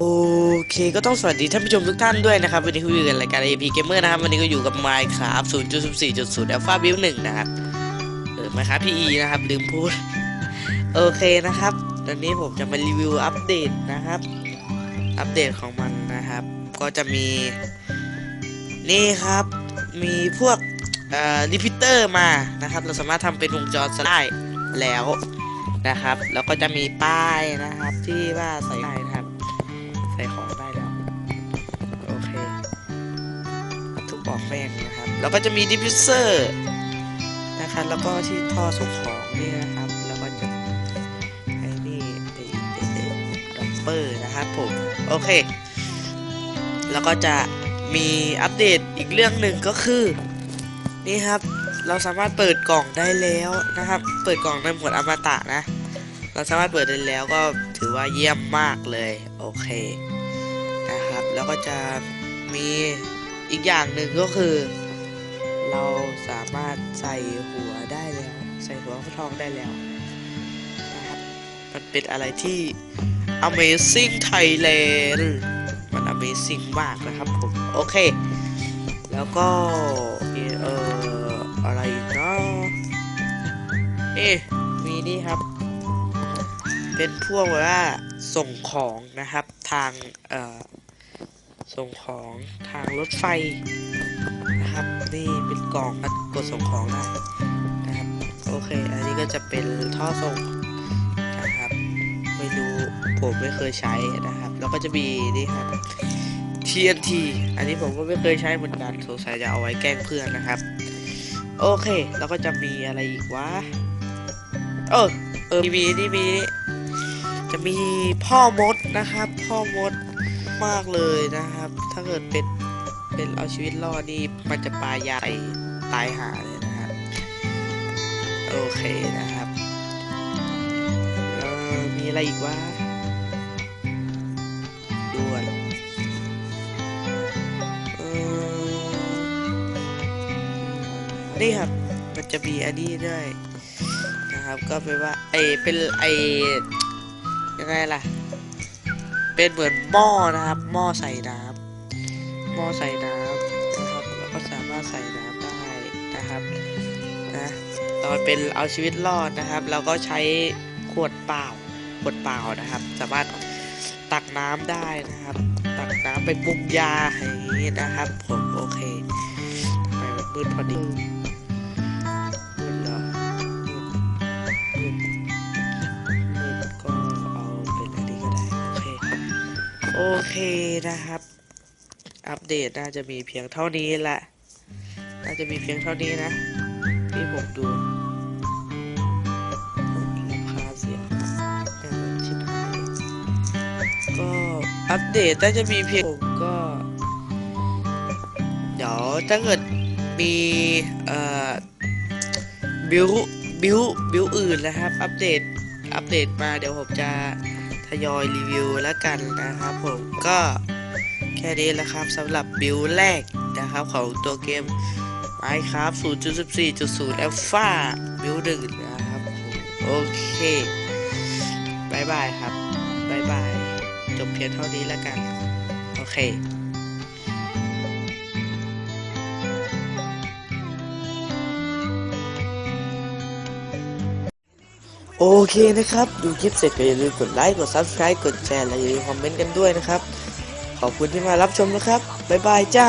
โอเค ก็ต้องสวัสดีท่านผู้ชมทุกท่านด้วยนะครับ วันนี้คุยกันรายการ AP Gamer นะครับ วันนี้ก็อยู่กับ Minecraft 0.14.0 Alpha Build 1 นะครับ เออ Minecraft PE นะครับ ลืมพูด โอเคนะครับ ตอนนี้ผมจะมารีวิวอัปเดตนะครับ อัปเดตของมันนะครับ ก็จะมี นี่ครับ มีพวกเอ่อรีพิเตอร์มานะครับ เราสามารถทำเป็นวงจรได์แล้วนะครับ แล้วก็จะมีป้ายนะครับที่ว่าใส่ได้นะครับ ใส่ของได้แล้ว โอเค ทุกออกแม่งนะครับ แล้วก็จะมีดิฟฟิวเซอร์นะครับ แล้วก็ที่ท่อส่งของนี่นะครับ แล้วก็จะไอ้นี่ไอ้ไอ้ไอ้ดับเปอร์นะครับผม โอเค แล้วก็จะมีอัปเดตอีกเรื่องหนึ่งก็คือ นี่ครับ เราสามารถเปิดกล่องได้แล้วนะครับ เปิดกล่องในหมวดอมตะนะ เราสามารถเปิดได้แล้วก็ถือว่าเยี่ยมมากเลย โอเคนะครับ แล้วก็จะมีอีกอย่างหนึ่งก็คือ เราสามารถใส่หัวได้แล้ว ใส่หัวทองได้แล้วนะครับมันเป็นอะไรที่ Amazing Thailand มัน Amazing มากนะครับผม โอเค แล้วก็เอออะไรอีกเนาะเอ๊มีนี่ครับ เป็นพวกว่าส่งของนะครับทางเอ่อส่งของทางรถไฟนะครับ นี่เป็นกล่องกดส่งของได้นะครับโอเค อันนี้ก็จะเป็นท่อส่งนะครับ ไม่รู้ผมไม่เคยใช้นะครับ แล้วก็จะมีนี่ครับ TNT อันนี้ผมก็ไม่เคยใช้เหมือนกันสงสัยจะเอาไว้แกล้งเพื่อนนะครับ โอเค แล้วก็จะมีอะไรอีกวะเออเออมีนี่มีนี่ จะมีพ่อมดนะครับ พ่อมดมากเลยนะครับ ถ้าเกิดเป็นเป็นเอาชีวิตรอดนี่มันจะปลายายตายหาเลยนะครับโอเคนะครับแล้วมีอะไรอีกวะดูก่อนเออนี่ครับมันจะมีอันนี้ด้วยนะครับก็เป็นว่าไอเป็นไอ ยังไงล่ะ เป็นเหมือนหม้อนะครับ หม้อใส่น้ำหม้อใส่น้ำนะครับแล้วก็สามารถใส่น้ำได้นะครับนะตอนเป็นเอาชีวิตรอดนะครับ เราก็ใช้ขวดเปล่าขวดเปล่านะครับ สามารถตักน้ำได้นะครับ ตักน้ำไปปรุงยาอย่างนี้นะครับ ผมโอเคทำไมมืดพอดี โอเคนะครับ อัปเดตน่าจะมีเพียงเท่านี้แหละน่าจะมีเพียงเท่านี้นะ ที่ผมดูผมรำคาญเสียแม่งมันชิบหาก็อัปเดตน่าจะมีเพียงผมก็ เดี๋ยวถ้าเกิดมีเอ่อบิวบิวบิวอื่นนะครับ อัปเดตอัปเดตมาเดี๋ยวผมจะ ทยอยรีวิวแล้วกันนะครับผมก็แค่นี้แหละครับสำหรับบิลแรกนะครับของตัวเกม Minecraft 0.14.0 Alpha บิลหนึ่งนะครับโอเคบายบายครับบายบาย จบเพียงเท่านี้แล้วกัน โอเค โอเคนะครับ ดูคลิปเสร็จก็อย่าลืมกดไลค์ กด Subscribe กดแชร์ และอย่าลืมคอมเมนต์กันด้วยนะครับ ขอบคุณที่มารับชมนะครับ บ๊ายบายจ้า